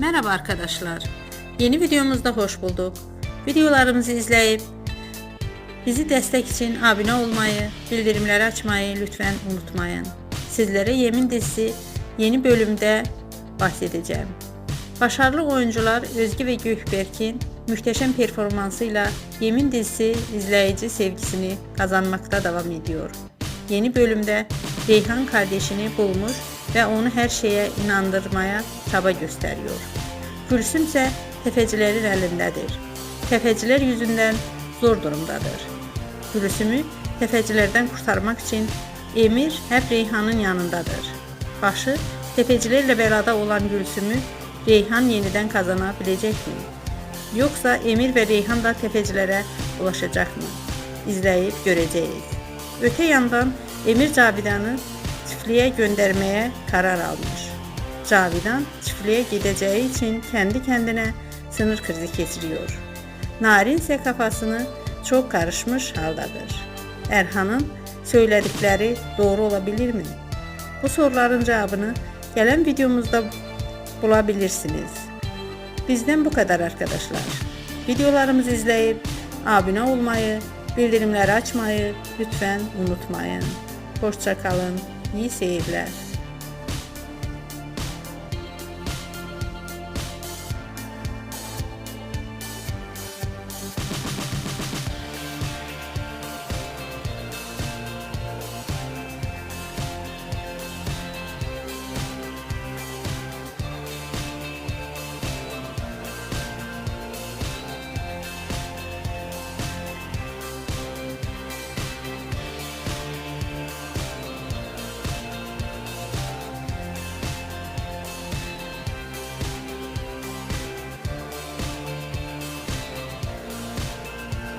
Merhaba arkadaşlar. Yeni videomuzda hoş bulduk. Videolarımızı izleyip bizi destek için abone olmayı, bildirimleri açmayı lütfen unutmayın. Sizlere Yemin dizisi yeni bölümde bahsedeceğim. Başarılı oyuncular Özge ve Gökberk'in muhteşem performansıyla Yemin dizisi izleyici sevgisini kazanmakta devam ediyor. Yeni bölümde Reyhan kardeşini bulmuş ve onu her şeye inandırmaya çaba gösteriyor. Gülsüm ise tefecilerin elindedir. Tefeciler yüzünden zor durumdadır. Gülsümü tefecilerden kurtarmak için Emir hep Reyhan'ın yanındadır. Başı tefecilerle belada olan Gülsümü Reyhan yeniden kazanabilecek mi? Yoksa Emir ve Reyhan da tefecilere ulaşacak mı? İzleyip göreceğiz. Öte yandan Emir Cavidan'ı çiftliğe göndermeye karar almış. Cavidan çiftliğe gideceği için kendi kendine sınır krizi geçiriyor. Narin ise kafasını çok karışmış haldadır. Erhan'ın söyledikleri doğru olabilir mi? Bu soruların cevabını gelen videomuzda bulabilirsiniz. Bizden bu kadar arkadaşlar. Videolarımızı izleyip abone olmayı, bildirimleri açmayı lütfen unutmayın. Hoşça kalın. İyi seyirler.